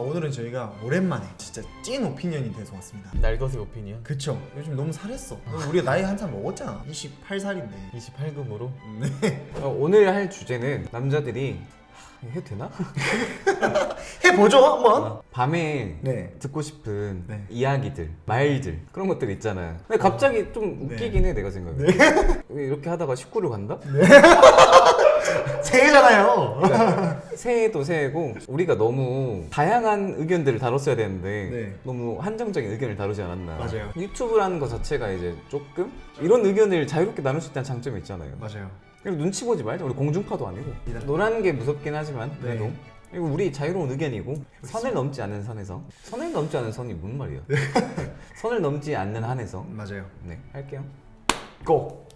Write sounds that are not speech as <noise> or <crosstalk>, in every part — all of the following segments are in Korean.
오늘은 저희가 오랜만에 진짜 찐 오피니언이 돼서 왔습니다. 날것의 오피니언 그쵸? 요즘 너무 살했어. 우리가 나이 한살 먹었잖아. 28살인데. 28금으로 네. 어, 오늘 할 주제는 남자들이 하, 해도 되나? <laughs> 해보죠 한번. 어, 밤에 네. 듣고 싶은 네. 이야기들, 말들 그런 것들 있잖아요. 근데 갑자기 좀 네. 웃기긴 해 내가 생각에. <laughs> 이렇게 하다가 식구를 간다? <laughs> <laughs> 새해잖아요. 그러니까 새해도 새해고 우리가 너무 다양한 의견들을 다뤘어야 되는데 네. 너무 한정적인 의견을 다루지 않았나. 맞아요. 유튜브라는 것 자체가 이제 조금 이런 의견을 자유롭게 나눌 수 있다는 장점이 있잖아요. 맞아요. 그리고 눈치 보지 말자. 우리 공중파도 아니고 노라는 게 무섭긴 하지만 그래도 네. 그리고 우리 자유로운 의견이고 선을 넘지 않는 선에서 선을 넘지 않는 선이 무슨 말이야? <laughs> 선을 넘지 않는 한에서 맞아요. 네 할게요. 고.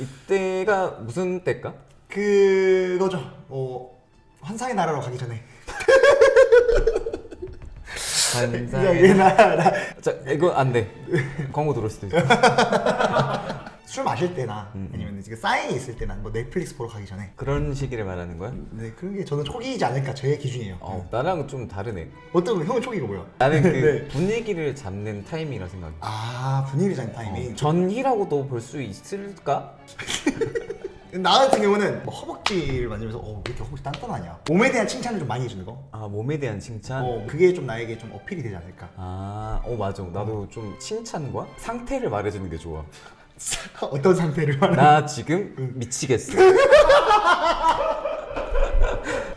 이때가 무슨 때일까? 그거죠. 어 환상의 나라로 가기 전에. 반사의 나라. 자 이거 안 돼. 광고 들어올 수도 있어. <laughs> 술 마실 때나 음, 음. 아니면 지금 사인이 있을 때나 뭐 넷플릭스 보러 가기 전에. 그런 시기를 말하는 거야? 네 그런 게 저는 초기이지 않을까 저의 기준이에요. 어 나랑은 좀 다르네. 어떤 건 형은 초기가 뭐야? 나는 그 <laughs> 네. 분위기를 잡는 타이밍이라 생각해. 아 분위기 잡는 타이밍. 어, 전희라고도 볼 수 있을까? <laughs> 나 같은 경우는 뭐 허벅지를 만지면서 어, 왜 이렇게 허벅지 단단하냐 몸에 대한 칭찬을 좀 많이 해주는 거 아 몸에 대한 칭찬. 어, 그게 좀 나에게 좀 어필이 되지 않을까 아, 어 맞아. 나도 좀 칭찬과 상태를 말해주는 게 좋아. <laughs> 어떤 상태를 말하는 나 지금 미치겠어. <laughs>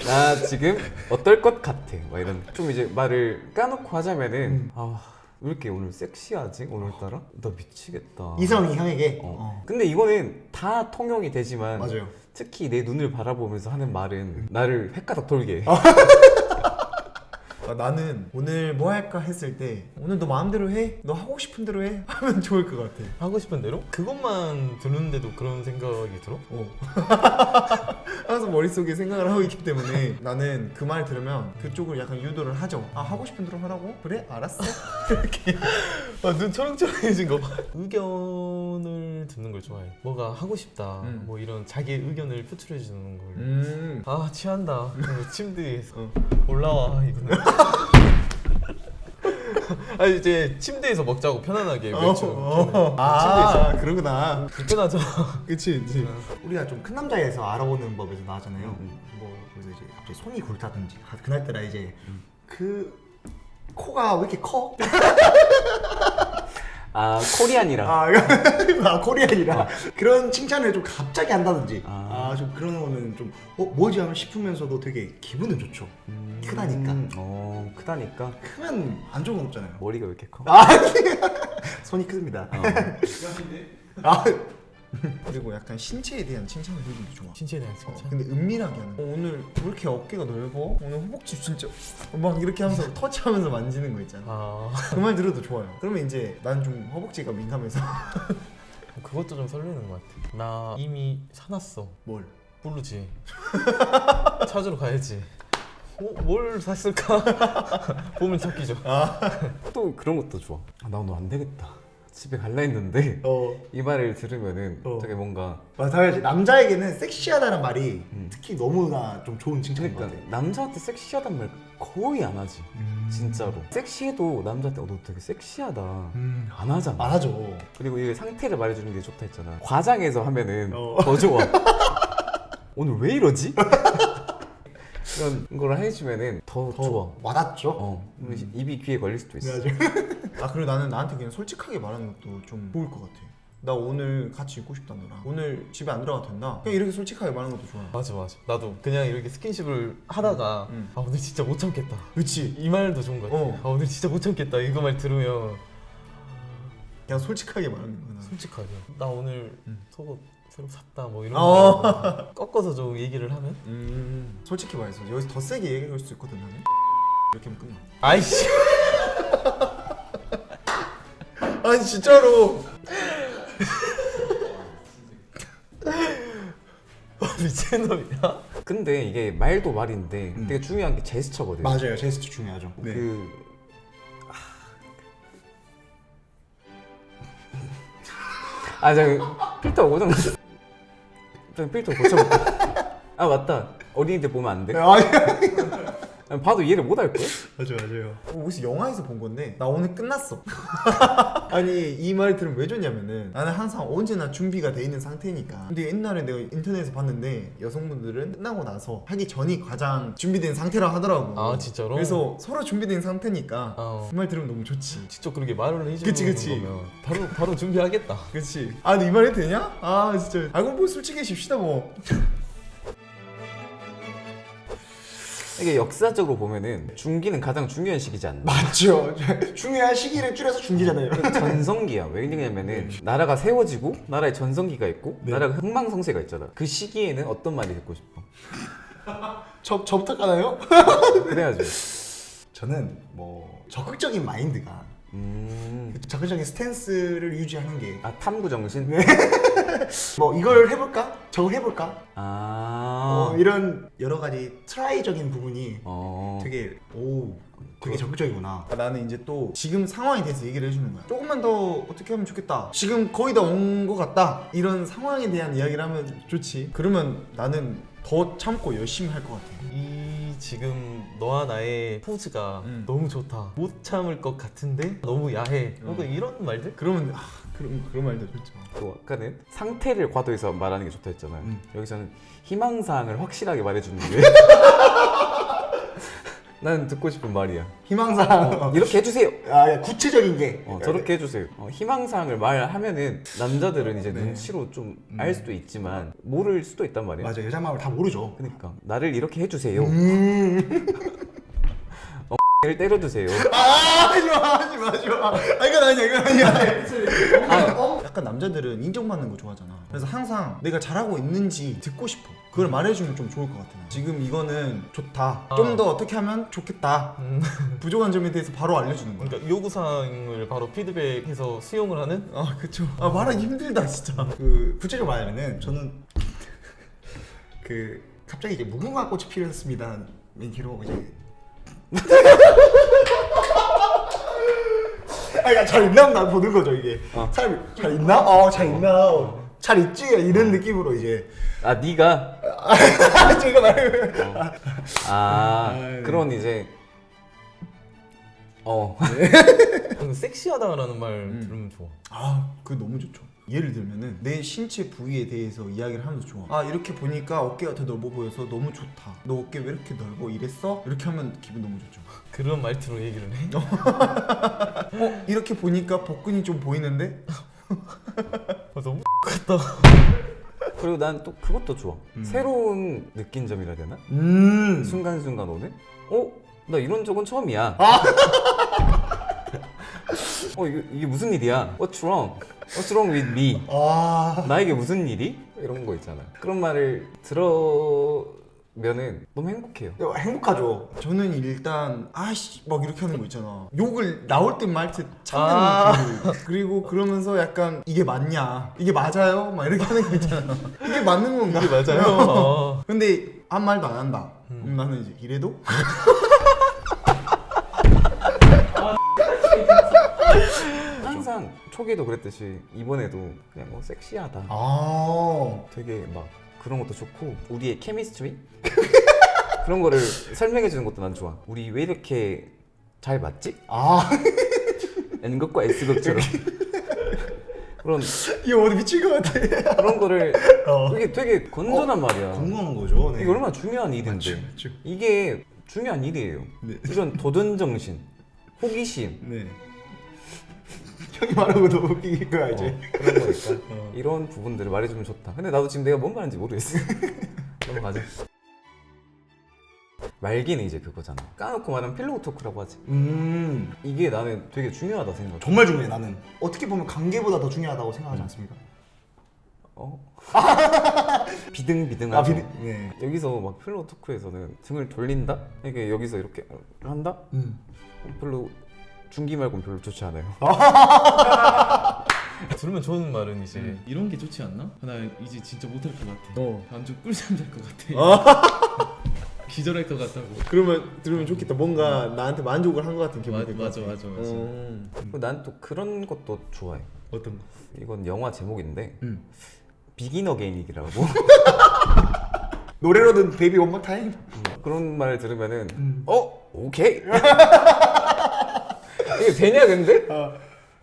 나 지금 어떨 것 같아. 막 이런 좀 이제 말을 까놓고 하자면은 아, 왜 이렇게 오늘 섹시하지 오늘따라? 나 미치겠다. 이성이 형에게 어. 어. 근데 이거는 다 통용이 되지만 맞아요 특히 내 눈을 바라보면서 하는 말은 나를 횟가닥 돌게 해. <laughs> 아, 나는 오늘 뭐 할까 했을 때 오늘 너 마음대로 해 너 하고 싶은 대로 해 <laughs> 하면 좋을 것 같아 하고 싶은 대로? 그것만 듣는데도 그런 생각이 들어? 어. <laughs> 항상 머릿속에 생각을 하고 있기 때문에 나는 그 말 들으면 그쪽을 약간 유도를 하죠 아 하고 싶은 대로 하라고? 그래 알았어 <laughs> 아, 눈 초롱초롱해진 거 봐. 의견 을 듣는 걸 좋아해. 뭐가 하고 싶다. 음. 뭐 이런 자기의 의견을 표출해 주는 걸. 음 아 취한다. 그래서 침대에서 어. 올라와 이거는. <laughs> 아 이제 침대에서 먹자고 편안하게 외쳐. 어. 아 그러구나 불편하죠. <laughs> 그치 그치 우리가 좀 큰 남자에서 알아보는 법에서 나왔잖아요 음, 뭐 그래서 이제 갑자기 손이 굵다든지 아, 그날따라 이제 그 코가 왜 이렇게 커? <laughs> 아 코리안이라. 아, <laughs> 아 코리안이라 그런 칭찬을 좀 갑자기 한다든지 아. 아 좀 그런 거는 좀 어, 뭐지 하면 싶으면서도 되게 기분은 좋죠 크다니까. 음, 어 크다니까. 크면 안 좋은 건 없잖아요 머리가 왜 이렇게 커? 아 <laughs> 손이 크습니다 어. <laughs> 아 그리고 약간 신체에 대한 칭찬을 해주기 좋아 신체에 대한 어, 칭찬. 근데 은밀하게 하는 거. 어, 오늘 왜 이렇게 어깨가 넓어? 오늘 허벅지 진짜 막 이렇게 하면서 <laughs> 터치하면서 만지는 거 있잖아. 아 그 말 들어도 좋아요. 그러면 이제 난 좀 허벅지가 민감해서 <laughs> 그것도 좀 설레는 것 같아. 나 이미 사놨어. 뭘? 모르지. <laughs> 찾으러 가야지. 어, 뭘 샀을까? 보면 찾기죠. 또 그런 것도 좋아. 아, 나 오늘 안 되겠다. 집에 갈라 했는데 어 이 말을 들으면은 어. 되게 뭔가 맞아야지. 남자에게는 섹시하다는 말이 음. 특히 너무나 좀 좋은 칭찬인 것 그러니까 같아. 남자한테 섹시하단 말 거의 안 하지. 음. 진짜로. 섹시해도 남자한테 어, 너 되게 섹시하다. 음. 안 하잖아. 말하죠. 그리고 이게 상태를 말해주는 게 좋다 했잖아. 과장해서 하면은 어. 더 좋아. <laughs> 오늘 왜 이러지? 그런 걸 해주면은 더, 더 좋아. 와닿죠. 어, 입이 귀에 걸릴 수도 있어. 맞아. <laughs> 아 그리고 나는 나한테 그냥 솔직하게 말하는 것도 좀 좋을 것 같아. 나 오늘 같이 있고 싶다 너랑. 오늘 집에 안 들어가도 된다. 그냥 이렇게 솔직하게 말하는 것도 좋아. 맞아 맞아. 나도 그냥 이렇게 스킨십을 하다가 음. 아 오늘 진짜 못 참겠다. 그렇지. 이 말도 좋은 것 같아. 어. 아 오늘 진짜 못 참겠다. 이거 말 들으면 그냥 솔직하게 말하는 거야. 솔직하게. 나 오늘 음. 속옷 새로 샀다 뭐 이런 어. 거 꺾어서 좀 얘기를 하면? 음, 솔직히 말해서 여기서 더 세게 얘기할 수 있거든 나는. 이렇게 하면 끝나. 아이씨. <laughs> 아니 진짜로. 미친놈이야? 근데 이게 말도 말인데 음. 되게 중요한 게 제스처거든. 맞아요. 제스처 중요하죠. 그 아, 저 필터 났어. 저 필터 고쳐볼게. 아 맞다. 어린이들 보면 안 돼? 아니 봐도 이해를 못 할 거야? 맞아 <laughs> 맞아요. 어디서 영화에서 본 건데 나 오늘 끝났어. <laughs> 아니 이말 들으면 왜 좋냐면은 나는 항상 언제나 준비가 돼 있는 상태니까. 근데 옛날에 내가 인터넷에서 봤는데 여성분들은 끝나고 나서 하기 전이 가장 준비된 상태라 하더라고. 아 진짜로? 그래서 서로 준비된 상태니까 어. 그말 들으면 너무 좋지. 직접 그렇게 말을 해주는 그치, 그치. 거면 바로 바로 준비하겠다. 그렇지. 아 근데 이 말 해도 되냐? 아 진짜. 아 그럼 뭐 솔직히 쉽시다 뭐. 이게 역사적으로 보면은 중기는 가장 중요한 시기지 않나? 맞죠. <laughs> 중요한 시기를 줄여서 중기잖아요. 전성기야. 왜냐면은 나라가 세워지고 나라에 전성기가 있고 네. 나라가 흥망성쇠가 있잖아. 그 시기에는 어떤 말이 듣고 싶어? 저 저부터 까나요? 그래야지. 저는 뭐 적극적인 마인드가 음. 적극적인 스탠스를 유지하는 게뭐아 탐구 정신? 네. <laughs> <laughs> 이걸 해볼까? 저거 해볼까? 아. 어, 이런 여러 가지 트라이적인 부분이 어. 되게 오 되게 적극적이구나. 아, 나는 이제 또 지금 상황에 대해서 얘기를 해주는 거야. 조금만 더 어떻게 하면 좋겠다. 지금 거의 다 온 것 같다. 이런 상황에 대한 이야기를 하면 좋지. 그러면 나는 더 참고 열심히 할 것 같아. 이 지금 너와 나의 포즈가 음. 너무 좋다. 못 참을 것 같은데 너무 야해. 음. 뭔가 이런 말들? 그러면 아 그런 그런 말도 좋죠. 또 아까는 상태를 과도해서 말하는 게 좋다 했잖아요. 음. 여기서는 희망사항을 확실하게 말해주는 게 <laughs> 나는 듣고 싶은 말이야. 희망사항. 이렇게 해주세요. 아 구체적인 게. 어, 저렇게 해주세요. 어, 희망사항을 말하면은 남자들은 이제 네. 눈치로 좀 알 수도 있지만 모를 수도 있단 말이야. 맞아 여자 마음을 다 모르죠. 그러니까 나를 이렇게 해주세요. 음. <laughs> 어, <laughs> 를 때려주세요. 아 하지 마 하지 마 하지 마. 아 이건 아니야 이건 아니야. 어? 약간 남자들은 인정받는 거 좋아하잖아. 그래서 항상 내가 잘하고 있는지 듣고 싶어. 그걸 말해주면 좀 좋을 것 같아. 지금 이거는 좋다. 아. 좀더 어떻게 하면 좋겠다. 음. <laughs> 부족한 점에 대해서 바로 알려주는 거야. 그러니까 요구사항을 바로 피드백해서 수용을 하는? 아 그쵸. 아 말하기 힘들다 진짜. 그 구체적으로 말하면은 저는 <laughs> 그 갑자기 이제 무궁화 꽃이 피었습니다. 멘트로 이제 아, <laughs> 그러니까 잘 있나 나 보는 거죠 이게. 어. 사람이 잘 있나? 어, 잘 있나? 어, 잘 있지? 이런 느낌으로 이제. 아 네가 제가 말하면 아 아유. 그런 이제 어 섹시하다라는 말 음. 들으면 좋아. 아 그거 너무 좋죠. 예를 들면은 내 신체 부위에 대해서 이야기를 하면서 좋아. 아 이렇게 보니까 어깨가 더 넓어 보여서 너무 좋다. 너 어깨 왜 이렇게 넓어? 이랬어? 이렇게 하면 기분 너무 좋죠. <laughs> 그런 말투로 얘기를 해? <laughs> 어 이렇게 보니까 복근이 좀 보이는데? <laughs> 어, 너무 같다. 그리고 난 또 그것도 좋아. 새로운 느낀 점이라 해야 되나? 음. 순간순간 오는? 어? 나 이런 적은 처음이야. 어 이게, 이게 무슨 일이야? What's wrong? What's wrong with me? 아. 나에게 무슨 일이? 이런 거 있잖아. 그런 말을 들으면은 너무 행복해요. 행복하죠. 저는 일단 아씨 막 이렇게 하는 거 있잖아. 욕을 나올 때 말트 참는 아. 그 그리고 그러면서 약간 이게 맞냐? 이게 맞아요? 막 이렇게 하는 거 있잖아. 이게 맞는 건가? 이게 맞아요. <laughs> 어. 근데 아무 말도 안 한다. 그럼 나는 이제 이래도 항상 초기에도 그랬듯이 이번에도 그냥 뭐 섹시하다. 아. 되게 막 그런 것도 좋고 우리의 케미스트리 <laughs> 그런 거를 설명해 주는 것도 난 좋아. 우리 왜 이렇게 잘 맞지? 아. N극과 S극처럼 <laughs> 그런 이거 어디 미칠 것 같아. 그런 거를 어. 이게 되게 건전한 말이야. 궁금한 거죠. 네. 이게 얼마나 중요한 일인데 맞죠, 맞죠. 이게 중요한 일이에요. 네. 이런 도전 정신, 호기심 네. 형이 말하는 거 너무 웃긴 거야 이제. 어, 그런 거니까 이런 부분들을 말해주면 좋다. 근데 나도 지금 내가 뭔 말인지 모르겠어. <laughs> 넘어가자. 말기는 이제 그거잖아. 까놓고 말하면 필로우 토크라고 하지. 음. 이게 나는 되게 중요하다 생각해. 정말 중요해 나는. 어떻게 보면 관계보다 더 중요하다고 생각하지 않습니까? 어? 비등비등하죠. 아 비리. 네. 여기서 막 필로우 토크에서는 등을 돌린다? 이게 여기서 이렇게 한다? 음. 별로 중기 말고는 별로 좋지 않아요. <laughs> <laughs> 들으면 좋은 말은 이제 음. 이런 게 좋지 않나? 나 이제 진짜 못할 것 같아. 어. 반주 꿀잠 잘 것 같아. <laughs> 기절할 것 같다고. 그러면 들으면 좋겠다. 뭔가 나한테 만족을 한 것 같은 기분이 들것 맞아, 같아. 맞아, 맞아. 음. 그리고 난 또 그런 것도 좋아해. 어떤 거? 이건 영화 제목인데 음. 비긴 어게인이라고 노래로는 베이비 원more 타임. 그런 말을 들으면은 음. 어 오케이 이게 되냐 근데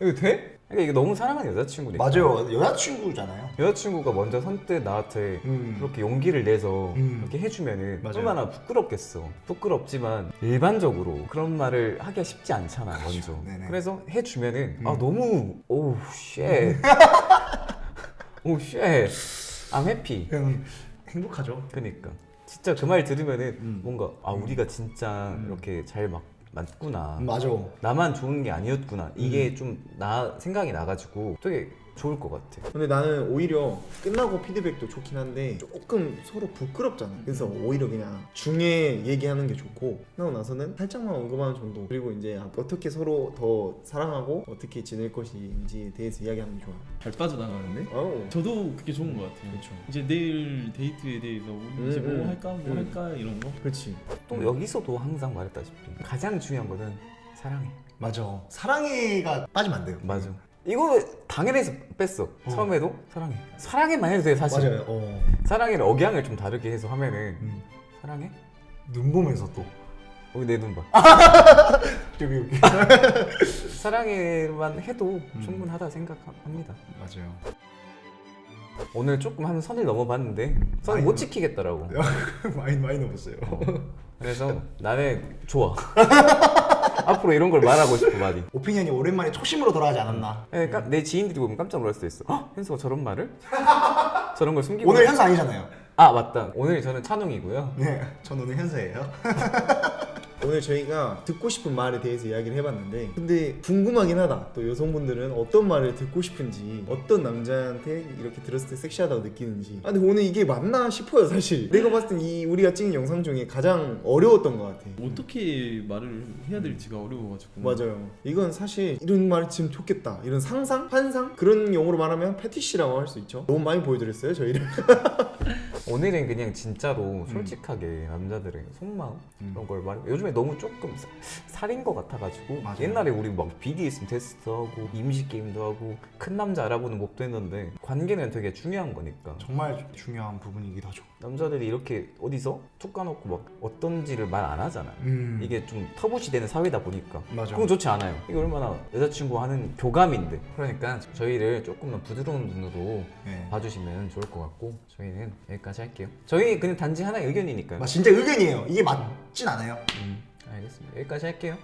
이거 돼? 그러니까 이게 너무 사랑하는 여자친구니까 맞아요. 여자친구잖아요. 여자친구가 먼저 선뜻 나한테 음. 그렇게 용기를 내서 음. 그렇게 해주면은 맞아요. 얼마나 부끄럽겠어 부끄럽지만 일반적으로 그런 말을 하기가 쉽지 않잖아 먼저 네네. 음. 그래서 해주면은 아 너무 오우 쉣 <laughs> 오우 쉣 I'm happy 그냥 행복하죠. 그니까 진짜 그 말 들으면은 음. 뭔가 아 우리가 진짜 이렇게 잘막 맞구나 맞아. 나만 좋은 게 아니었구나 음. 이게 좀 나 생각이 나가지고 되게 좋을 것 같아 근데 나는 오히려 끝나고 피드백도 좋긴 한데 조금 서로 부끄럽잖아. 그래서 오히려 그냥 중에 얘기하는 게 좋고 끝나고 나서는 살짝만 언급하는 정도. 그리고 이제 어떻게 서로 더 사랑하고 어떻게 지낼 것인지에 대해서 이야기하는 게 좋아. 잘 빠져나가는데. 어우. 저도 그게 좋은 것 같아요. 그쵸. 이제 내일 데이트에 대해서 이제 음, 뭐 음. 할까 뭐 음. 할까 이런 거. 그렇지. 또 여기서도 항상 말했다시피 가장 중요한 거는 사랑해 맞아. 사랑해가 빠지면 안 돼요. 맞아 이거 당연해서 뺐어 처음에도 사랑해 사랑해만 해도 돼 사실 맞아요. 어. 사랑해를 억양을 좀 다르게 해서 하면은 음. 사랑해? 눈 보면서 또 여기 내 눈 봐. <laughs> 여기 여기. <laughs> 사랑해만 해도 충분하다 생각합니다. 맞아요. 오늘 조금 한 선을 넘어봤는데 선을 못 지키겠더라고. 많이 많이 넘었어요. 그래서 나는 좋아. <laughs> 앞으로 이런 걸 말하고 싶어 많이. 오피니언이 오랜만에 초심으로 돌아가지 않았나. 그러니까 내 지인들이 보면 깜짝 놀랄 수도 있어. 헉, 현수가 저런 말을? <laughs> 저런 걸 숨기고. 오늘 현수 아니잖아요. 아 맞다. 오늘 저는 찬웅이고요. 네, 전 오늘 현수예요. <laughs> 오늘 저희가 듣고 싶은 말에 대해서 이야기를 해봤는데 근데 궁금하긴 하다. 또 여성분들은 어떤 말을 듣고 싶은지 어떤 남자한테 이렇게 들었을 때 섹시하다고 느끼는지. 아 근데 오늘 이게 맞나 싶어요 사실. 내가 봤을 땐 이 우리가 찍은 영상 중에 가장 어려웠던 것 같아. 어떻게 말을 해야 될지가 어려워가지고. 맞아요. 이건 사실 이런 말 지금 좋겠다. 이런 상상? 환상? 그런 용어로 말하면 패티시라고 할 수 있죠. 너무 많이 보여드렸어요 저희를 <laughs> 오늘은 그냥 진짜로 솔직하게 남자들의 속마음 이런 걸 말해. 요즘에 너무 조금 사- 살인 것 같아가지고 맞아요. 옛날에 우리 막 BDSM 테스트하고 임시 게임도 하고 큰 남자 알아보는 법도 했는데 관계는 되게 중요한 거니까 정말 중요한 부분이기도 하죠. 남자들이 이렇게 어디서 툭 까놓고 막 어떤지를 말 안 하잖아. 음. 이게 좀 터부시 되는 사회다 보니까 맞아. 그건 좋지 않아요. 이게 얼마나 여자친구 하는 교감인데 그러니까 저희를 조금만 부드러운 눈으로 네. 봐주시면 좋을 것 같고 저희는 여기까지 할게요. 저희 그냥 단지 하나의 의견이니까요. 막 진짜 의견이에요. 이게 맞진 않아요. 음, 알겠습니다. 여기까지 할게요.